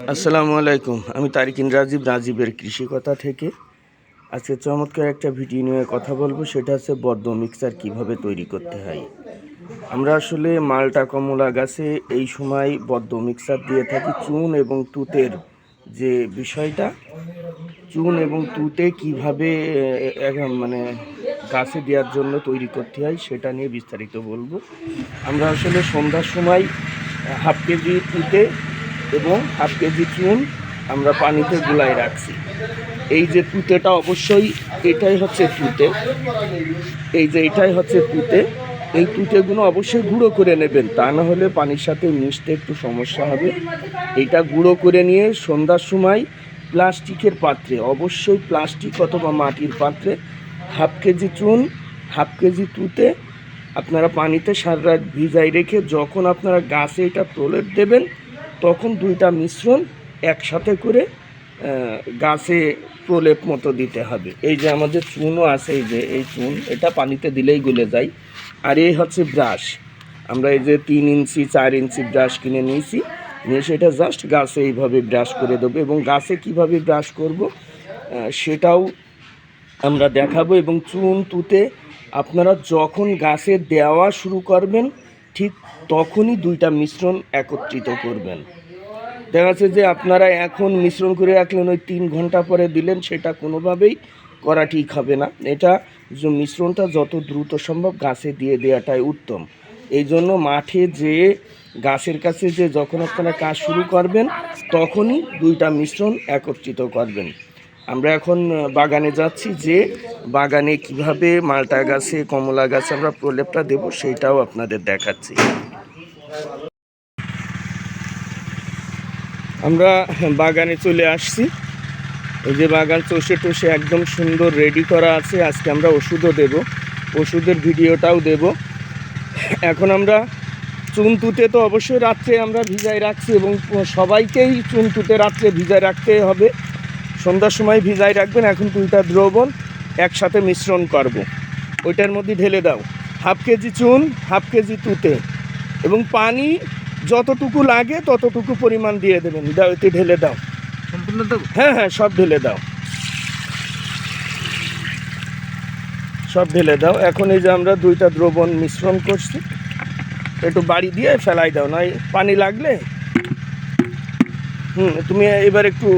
আসসালামু আলাইকুম, আমি তারিকিন রাজীব রাজীবের কৃষি কথা থেকে। আজকে চমৎকার একটা ভিডিও নিয়ে কথা বলব, সেটা হচ্ছে বদ্ধ মিক্সার কীভাবে তৈরি করতে হয়। আমরা আসলে মালটা কমলা গাছে এই সময় বদ্ধ মিক্সার দিয়ে থাকি। চুন এবং তুতের যে বিষয়টা, চুন এবং তুতে কীভাবে মানে গাছে দেওয়ার জন্য তৈরি করতে হয়, সেটা নিয়ে বিস্তারিত বলব। আমরা আসলে সন্ধ্যার সময় হাফ কেজি তুতে এবং হাফ কেজি চুন আমরা পানিতে গুলাই রাখছি। এই যে তুতেটা অবশ্যই এটাই হচ্ছে তুতে। এই যে এটাই হচ্ছে তুতে। এই তুতেগুলো অবশ্যই গুঁড়ো করে নেবেন, তা না হলে পানির সাথে মিশতে একটু সমস্যা হবে। এটা গুঁড়ো করে নিয়ে সন্ধ্যার সময় প্লাস্টিকের পাত্রে, অবশ্যই প্লাস্টিক অথবা মাটির পাত্রে হাফ কেজি চুন, হাফ কেজি তুতে আপনারা পানিতে সারা রাত ভিজাই রেখে যখন আপনারা গাছে এটা প্রলেপ দেবেন তখন দুইটা মিশ্রণ একসাথে করে গাছে প্রলেপ মতো দিতে হবে। এই যে আমাদের চুনও আছে, এই যে, এই চুন এটা পানিতে দিলেই গলে যায়। আর এই হচ্ছে ব্রাশ। আমরা এই যে তিন ইঞ্চি, চার ইঞ্চি ব্রাশ কিনে নিয়েছি। নিয়ে সেটা জাস্ট গাছে এইভাবে ব্রাশ করে দেবো এবং গাছে কীভাবে ব্রাশ করব সেটাও আমরা দেখাবো। এবং চুন তুতে আপনারা যখন গাছে দেওয়া শুরু করবেন ঠিক তখনই দুইটা মিশ্রণ একত্রিত করবেন। দেখা যাচ্ছে যে আপনারা এখন মিশ্রণ করে রাখলেন, ওই তিন ঘণ্টা পরে দিলেন, সেটা কোনোভাবেই করা ঠিক হবে না। এটা যে মিশ্রণটা যত দ্রুত সম্ভব গাছে দিয়ে দেওয়াটাই উত্তম। এই জন্য মাঠে যেয়ে গাছের কাছে যে যখন আপনারা কাজ শুরু করবেন, তখনই দুইটা মিশ্রণ একত্রিত করবেন। আমরা এখন বাগানে যাচ্ছি যে বাগানে কীভাবে মালটা গাছে, কমলা গাছে আমরা প্রলেপটা দেব সেইটাও আপনাদের দেখাচ্ছি। আমরা বাগানে চলে আসছি। এই যে বাগান চষে টষে একদম সুন্দর রেডি করা আছে, আজকে আমরা ওষুধও দেব। ওষুধের ভিডিওটাও দেব। এখন আমরা চুন তুতে তো অবশ্যই রাত্রে আমরা ভিজায় রাখছি এবং সবাইকেই চুন তুতে রাত্রে ভিজায় রাখতে হবে। সন্ধ্যার সময় ভিজায় রাখবেন এখন দুইটা দ্রবণ একসাথে মিশ্রণ করব। ওইটার মধ্যে ঢেলে দাও। হাফ কেজি চুন হাফ কেজি তুতে। এবং পানি যতটুকু লাগে ততটুকু পরিমাণ দিয়ে দেবেন। দাও এতে ঢেলে দাও। সম্পূর্ণ হ্যাঁ হ্যাঁ সব ঢেলে দাও। সব ঢেলে দাও। এখন এই যে আমরা দুইটা দ্রবণ মিশ্রণ করছি একটু বাড়ি দিয়ে ফেলাই দাও। নয় পানি লাগলে? হুম তুমি এবার একটু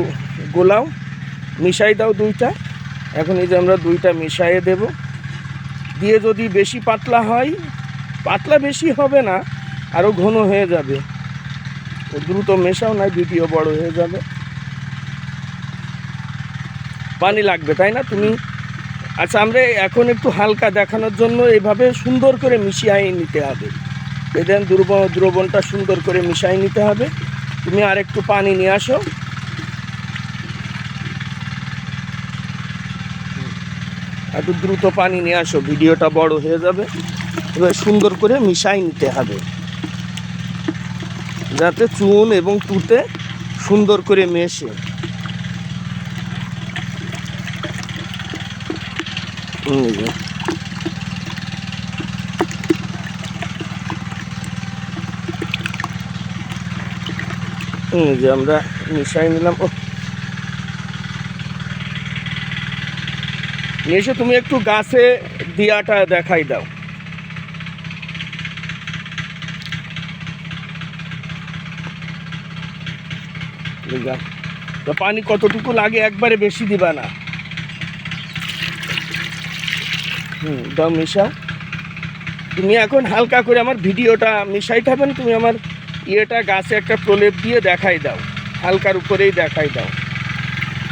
গোলাও। মিশাই দাও দুইটা। এখন এই যে আমরা দুইটা মিশাইয়ে দেব। দিয়ে যদি বেশি পাতলা হয়, পাতলা বেশি হবে না আরও ঘন হয়ে যাবে। দ্রুত মেশাও না ভিডিও বড় হয়ে যাবে। পানি লাগবে, তাই না? তুমি আচ্ছা আমরা এখন একটু হালকা দেখানোর জন্য এইভাবে সুন্দর করে মিশিয়ে নিতে হবে। এই দেন দ্রব দ্রবণটা সুন্দর করে মিশাই নিতে হবে। তুমি আর একটু পানি নিয়ে আসো। একটু দ্রুত পানি নিয়ে আসো, ভিডিওটা বড় হয়ে যাবে। এবার সুন্দর করে মিশাই নিতে হবে। যাতে চুন এবং তুতে সুন্দর করে মেশে। যে। আমরা মিশাই নিলাম। ও এসে তুমি একটু গাছে দিয়াটা দেখাই দাও? পানি কতটুকু লাগে একবারে বেশি দিবা না। হুম, দাও মিশাও তুমি এখন হালকা করে আমার ভিডিওটা মিশাই থাকবেন, তুমি আমার ইয়েটা গাছে একটা প্রলেপ দিয়ে দেখাই দাও। হালকার উপরেই দেখাই দাও।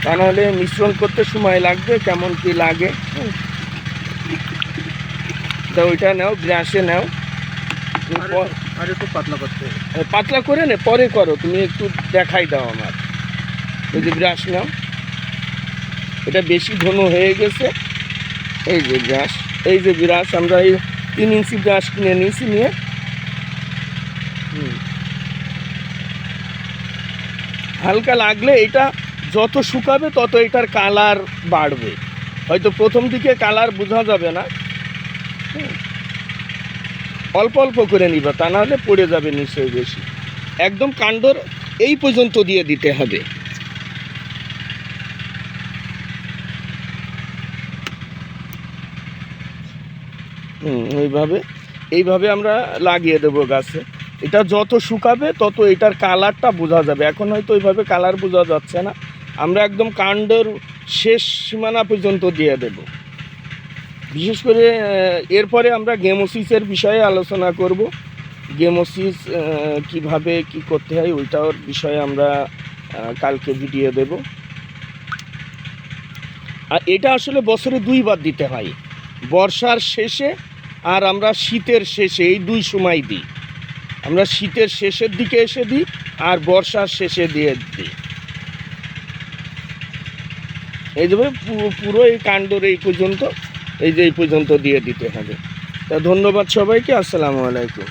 তা নাহলে মিশ্রণ করতে সময় লাগবে কেমন কি লাগে। তা ওইটা নাও ব্রাশে নাও। আর একটু পাতলা করতে পাতলা করে নে পরে করো তুমি একটু দেখাই দাও আমার। এই যে ব্রাশ নাও। এটা বেশি ঘন হয়ে গেছে। এই যে ব্রাশ এই যে ব্রাশ আমরা এই তিন ইঞ্চি ব্রাশ কিনে নিয়েছি নিয়ে। হুম। হালকা লাগলে এটা যত শুকাবে তত এটার কালার বাড়বে। হয়তো প্রথম দিকে কালার বোঝা যাবে না। অল্প অল্প করে নিবা, তা নাহলে পড়ে যাবে নিশ্চয়ই বেশি। একদম কাণ্ডর এই পর্যন্ত দিয়ে দিতে হবে। হুম, এইভাবে এইভাবে আমরা লাগিয়ে দেবো গাছে। এটা যত শুকাবে তত এটার কালারটা বোঝা যাবে। এখন হয়তো ওইভাবে কালার বোঝা যাচ্ছে না। আমরা একদম কাণ্ডের শেষ সীমানা পর্যন্ত দিয়ে দেব। বিশেষ করে এরপরে আমরা গেমোসিসের বিষয়ে আলোচনা করব। গেমোসিস কীভাবে কি করতে হয় ওইটার বিষয়ে আমরা কালকে ভিডিও দেব। আর এটা আসলে বছরে দুইবার দিতে হয়। বর্ষার শেষে আর আমরা শীতের শেষে, এই দুই সময় দিই। আমরা শীতের শেষের দিকে এসে দিই আর বর্ষার শেষে দিয়ে দিই। এই যে পুরো এই কাণ্ডর এই পর্যন্ত, এই যে এই পর্যন্ত দিয়ে দিতে হবে। তা ধন্যবাদ সবাইকে, আসসালামু আলাইকুম।